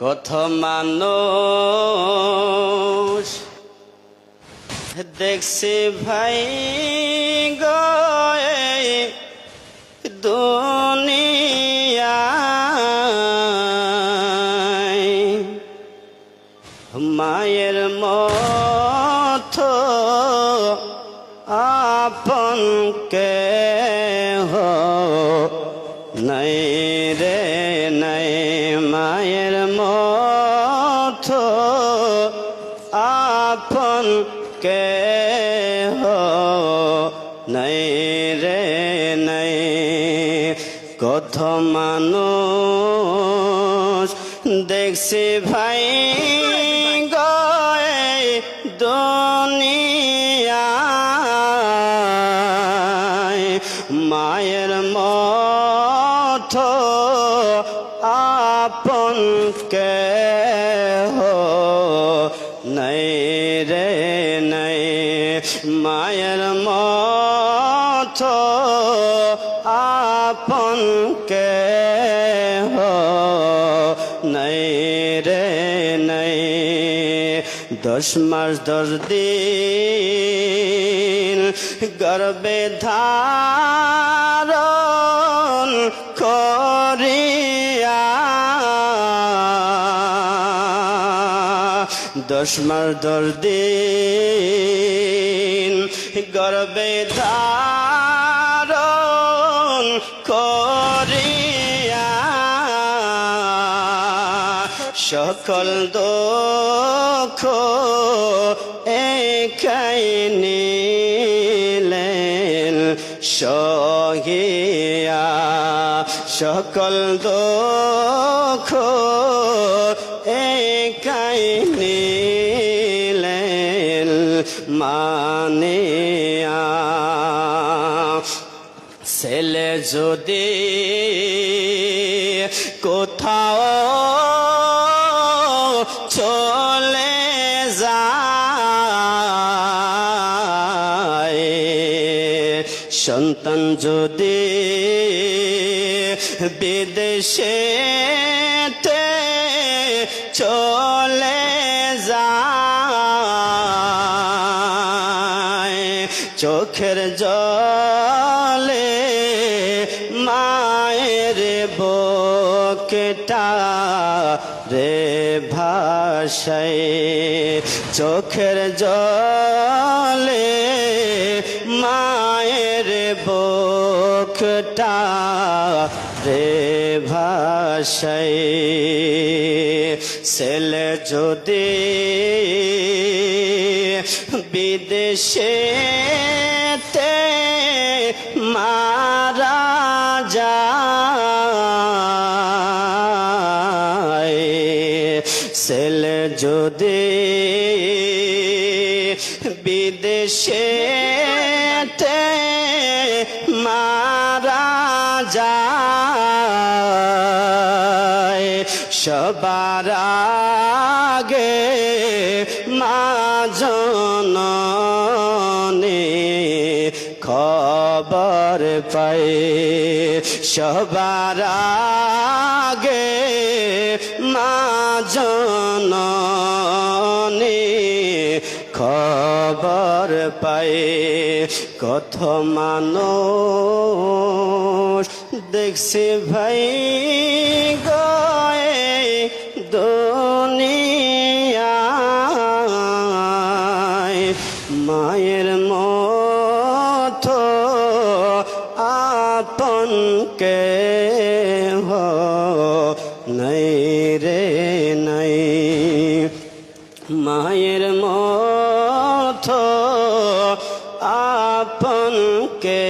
কত মানুষ দেখছি ভাই গয়ে দুনিয়ায়। মায়ের মত আপন কে হো নাই রে। আপন কে নাই রে নাই। কত মানুষ দেখছি ভাই গয়ে মায়ের আপন কে মায়ের মত আপন কে নাই রে নাই। দশ মাস দশ দিন গর্বে ধারণ দশ মাস দশ দিন গর্বে ধারণ করিয়া সকল দুঃখ একাই নিলেন সহিয়া। সকল দুঃখ মানিয়া ছেলে যদি কোথাও চলে যায় সন্তান যদি বিদেশে চলে চোখের জলে মায়ের বকেটা রে ভাষায়। চোখের জলে মায়ের বকটা রে ভাষায়। ছেলে যদি বিদেশে মারা যায়। ছেলে যদি বিদেশে সবার আগে মা জননী পাই সবার আগে মা জননী খবর পায়ে। কত মানুষ দেখছি ভাই গয়ে দুনিয়ায়। মায়ের মত আপন কে হো নাই রে নাই মায়ের মথ আপন কে